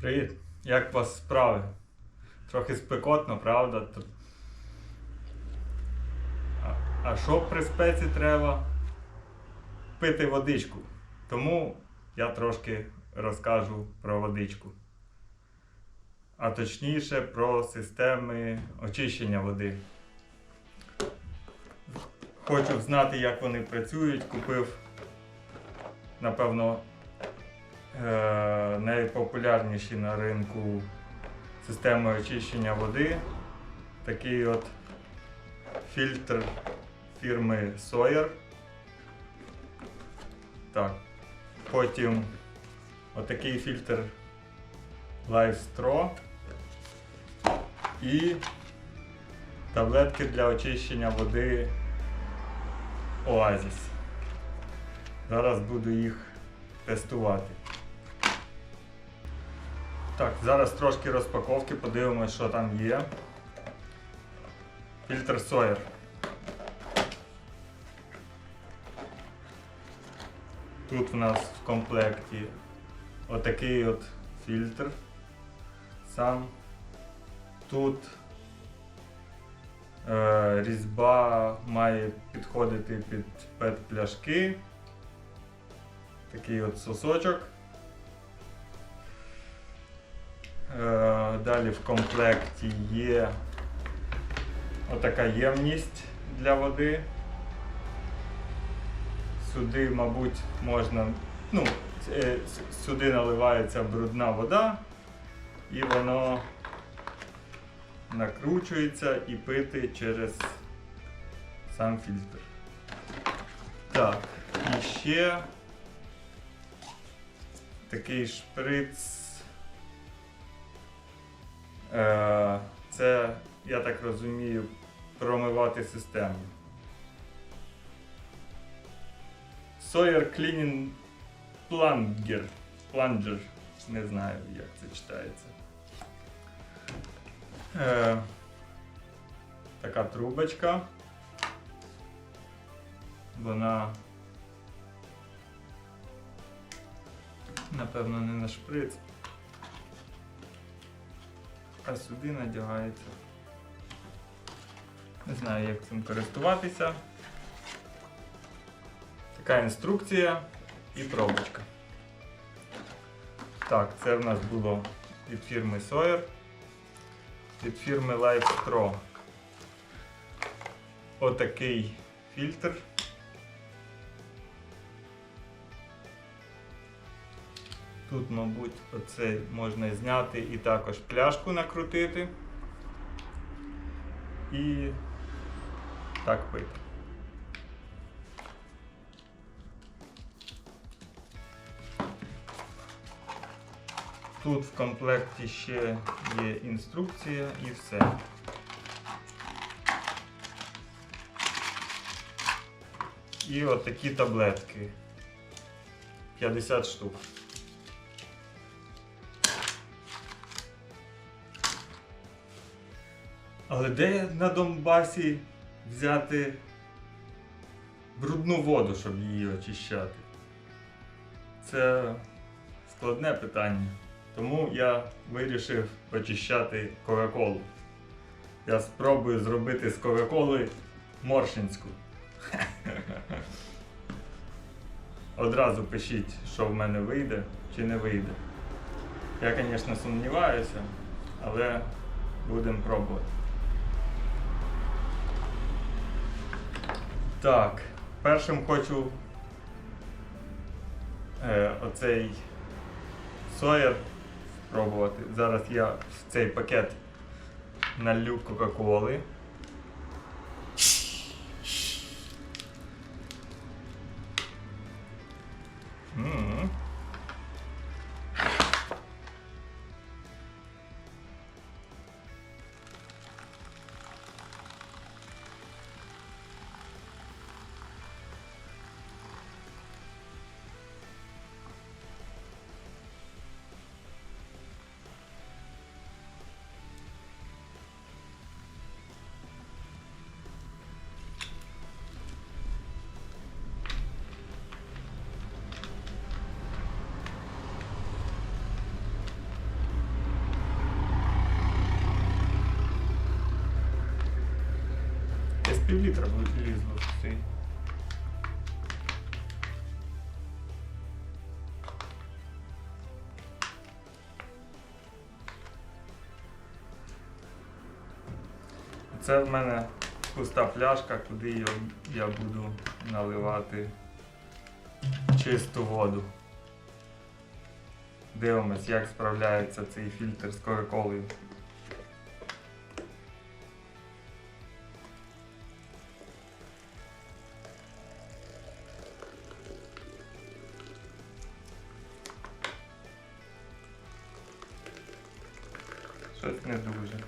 Привіт! Як у вас справи? Трохи спекотно, правда? А, що при спеці треба? Пити водичку. Тому я трошки розкажу про водичку. А точніше про системи очищення води. Хочу знати, як вони працюють. Купив, напевно, найпопулярніші на ринку системи очищення води. Такий от фільтр фірми Sawyer. Так. Потім отакий фільтр Life Straw і таблетки для очищення води Oasis. Зараз буду їх тестувати. Так, зараз трошки розпаковки, подивимось, що там є. Фільтр Sawyer. Тут в нас в комплекті отакий от фільтр сам. Тут е, різьба має підходити під пет-пляшки. Такий от сосочок. Далі в комплекті є отака ємність для води. Сюди, мабуть, можна, ну, е, сюди наливається брудна вода, і воно накручується і пити через сам фільтр. Так, і ще такий шприц. Е, Це, я так розумію, промивати систему. Sawyer Cleaning Plunger. Plunger. Не знаю, як це читається. Е, така трубочка. Вона. Напевно, не на шприц. А сюди надягається. Не знаю, як цим користуватися. Така інструкція і пробочка. Так, це в нас було від фірми Sawyer, від фірми Life Pro. Отакий фільтр. Тут, мабуть, оцей можна зняти і також пляшку накрутити. І так пити. Тут в комплекті ще є інструкція і все. І отакі таблетки. 50 штук. Але де на Донбасі взяти брудну воду, щоб її очищати? Це складне питання. Тому я вирішив очищати Кока-Колу. Я спробую зробити з Кока-Коли моршинську. Одразу пишіть, що в мене вийде чи не вийде. Я, звісно, сумніваюся, але будемо пробувати. Так, першим хочу е, оцей соєр спробувати. Зараз я в цей пакет налью Кока-Коли. Літра влізло в цей. Це в мене пуста пляшка, куди я, буду наливати чисту воду. Дивимось, як справляється цей фільтр з Кока-Колою. Не дуже.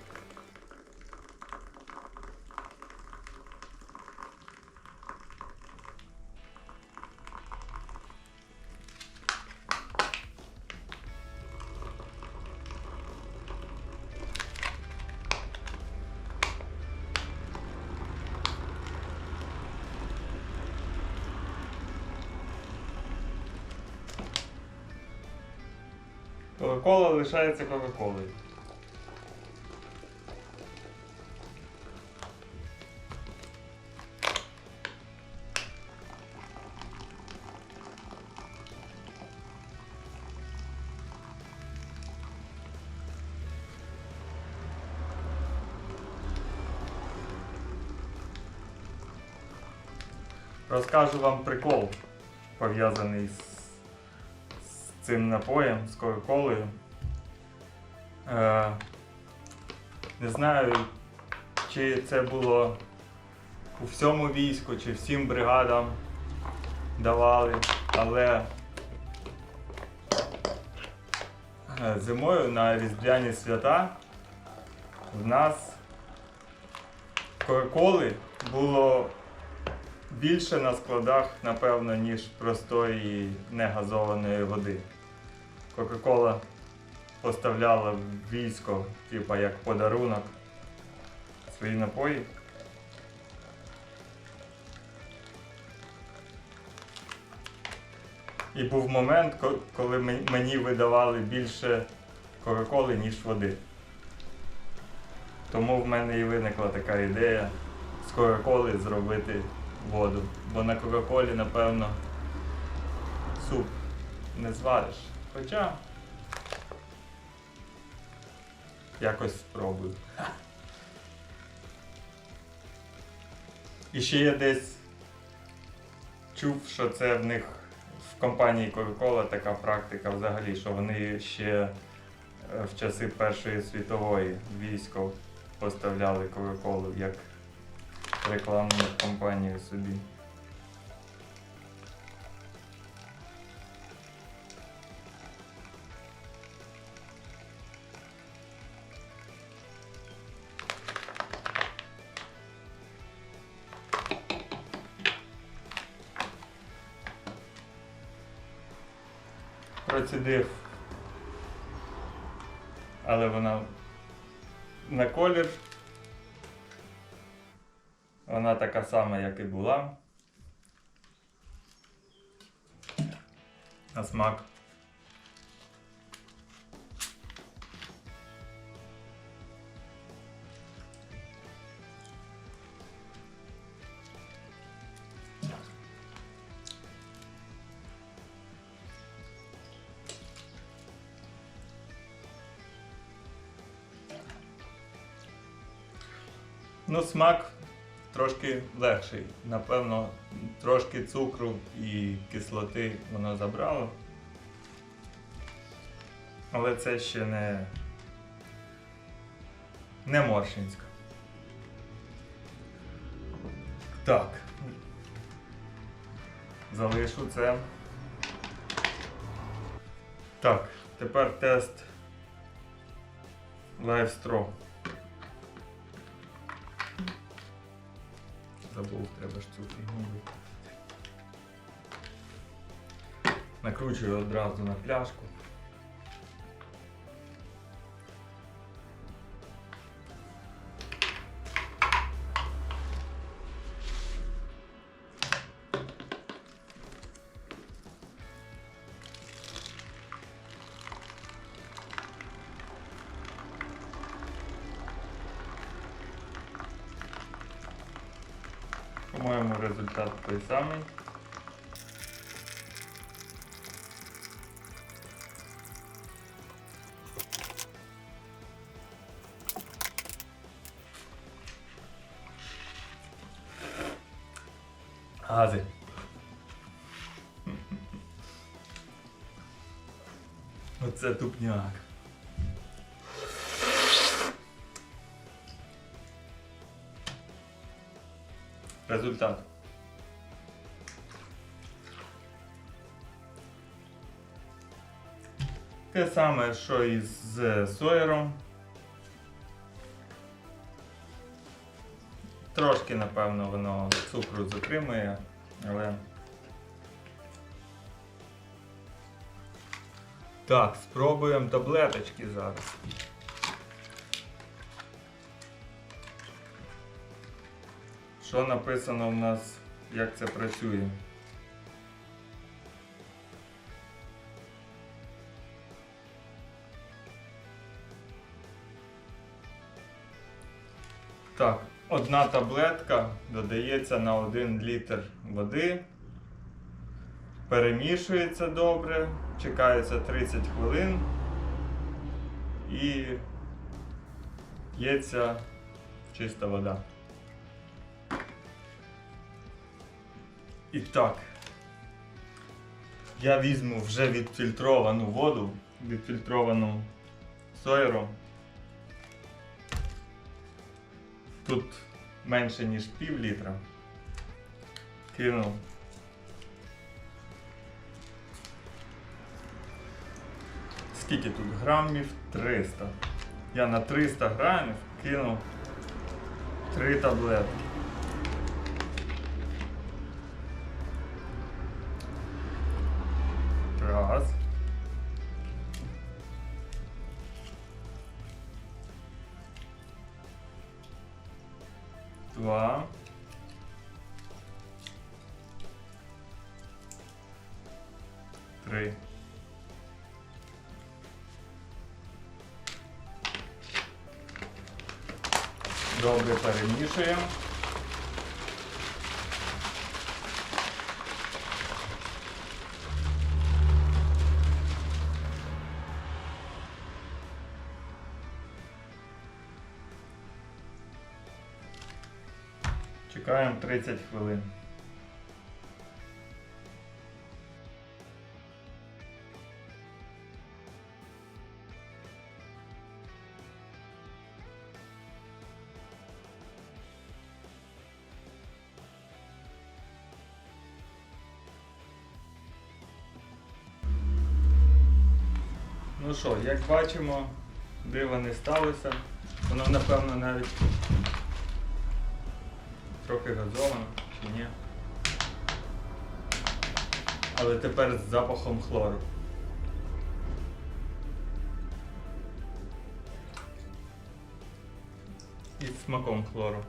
Кока-кола лишається Кока-колою. Розкажу вам прикол, пов'язаний з, з цим напоєм, з Кока-Колою. Е, не знаю, чи це було у всьому війську, чи всім бригадам давали, але е, зимою на Різдвяні свята в нас Кока-Коли було більше на складах, напевно, ніж простої негазованої води. Кока-Кола поставляла в військо, типа як подарунок свої напої. І був момент, коли мені видавали більше Кока-Коли, ніж води. Тому в мене і виникла така ідея з Кока-Коли зробити воду. Бо на Кока-Колі, напевно, суп не звариш. Хоча якось спробую. І ще я десь чув, що це в них в компанії Coca-Cola така практика взагалі, що вони ще е, в часи Першої світової військо поставляли Coca-Cola як рекламну кампанію собі. Процідив, але вона на колір вона така сама, як і була. На смак. Ну, смак трошки легший. Напевно, трошки цукру і кислоти воно забрало. Але це ще не, не Моршинська. Так. Залишу це. Так, тепер тест Live Забув, треба ж цю фігню. Накручую одразу на пляшку. По-моєму, результат той самий. Гази. Оце тупняк. Результат. Те саме, що і з соєром. Трошки, напевно, воно цукру затримує, але. Так, спробуємо таблеточки зараз. Що написано в нас, як це працює? Так, одна таблетка додається на 1 літр води, перемішується добре, чекається 30 хвилин і п'ється чиста вода. І так, я візьму вже відфільтровану воду, відфільтровану сойером. Тут менше ніж пів літра. Кину. Скільки тут грамів? 300. Я на 300 грамів кину 3 таблетки. Раз. Два. Три. Добре перемішуємо. Чекаємо 30 хвилин. Ну що, як бачимо, дива не сталося. Воно напевно навіть трохи газовано чи ні. Але тепер з запахом хлору. І з смаком хлору.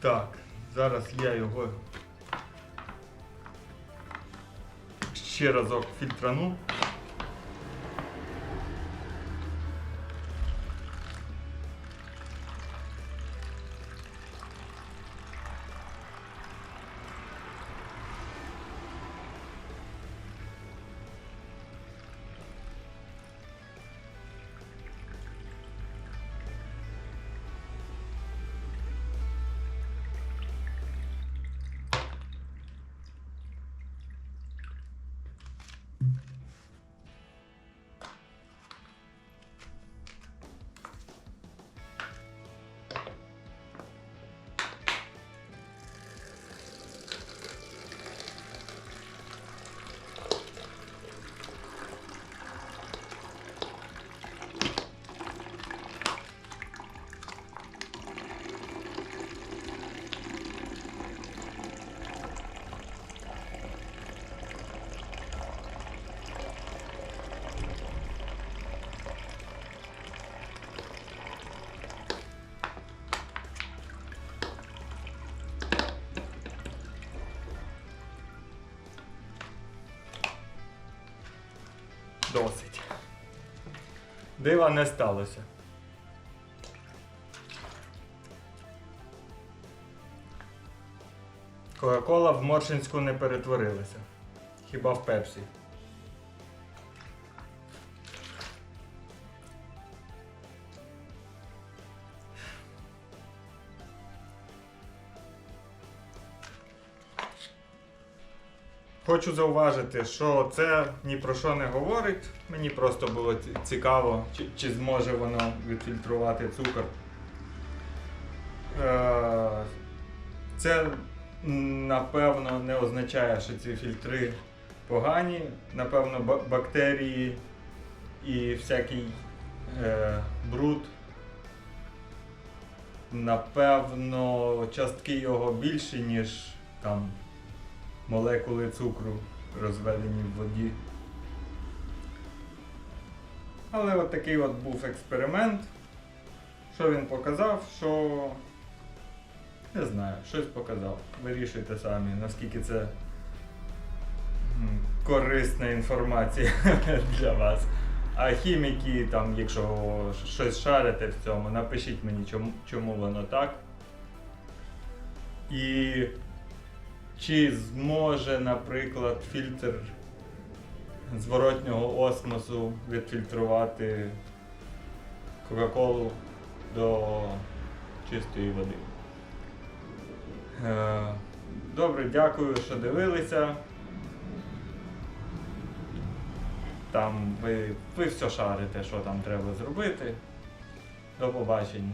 Так, зараз я його ще разок фільтрану. Досить. Дива не сталося. Кока-кола в Моршинську не перетворилася. Хіба в пепсі. Хочу зауважити, що це ні про що не говорить. Мені просто було цікаво, чи, чи зможе воно відфільтрувати цукор. Е, Це напевно не означає, що ці фільтри погані. Напевно, бактерії і всякий е, бруд. Напевно, частки його більші, ніж там молекули цукру розведені в воді. Але от такий от був експеримент. Що він показав, що не знаю, щось показав. Вирішуйте самі, наскільки це корисна інформація для вас. А хіміки, там, якщо щось шарите в цьому, напишіть мені, чому, чому воно так. І чи зможе, наприклад, фільтр зворотнього осмосу відфільтрувати Кока-Колу до чистої води? Е, Добре, дякую, що дивилися. Там ви, ви все шарите, що там треба зробити. До побачення.